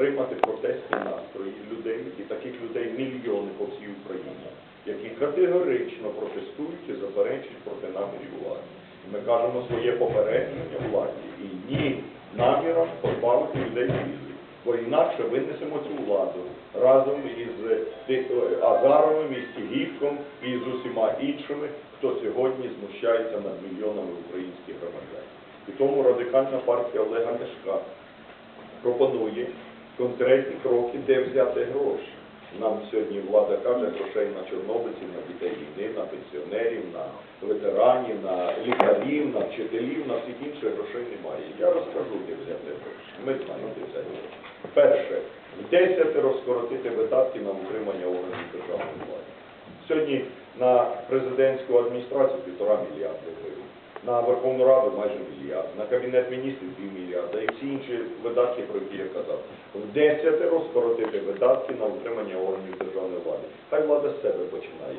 стримати протестні настрої людей, і таких людей мільйони по всій Україні, які категорично протестують і заперечують проти намірів влади. Ми кажемо своє попередження владі і ні намірам позбавити людей візи. Бо інакше винесемо цю владу разом із Ти- е, Азаровим, із Тігівком і з усіма іншими, хто сьогодні знущається над мільйонами українських громадян. І тому радикальна партія Олега Ляшка пропонує конкретні кроки, де взяти гроші. Нам сьогодні влада каже грошей на чорнобильців, на дітей війни, на пенсіонерів, на ветеранів, на лікарів, на вчителів, на всіх інших грошей немає. Я розкажу, де взяти гроші. Ми знаємо, де взяти гроші. Перше, в десятеро скоротити видатки на утримання органів державної влади. Сьогодні на президентську адміністрацію півтора мільярда гривень, на Верховну Раду майже мільярд, на Кабінет міністрів пів мільярда і всі інші видатки, про які я казав. В десятеро скоротити видатки на утримання органів державної влади. Хай влада з себе починає.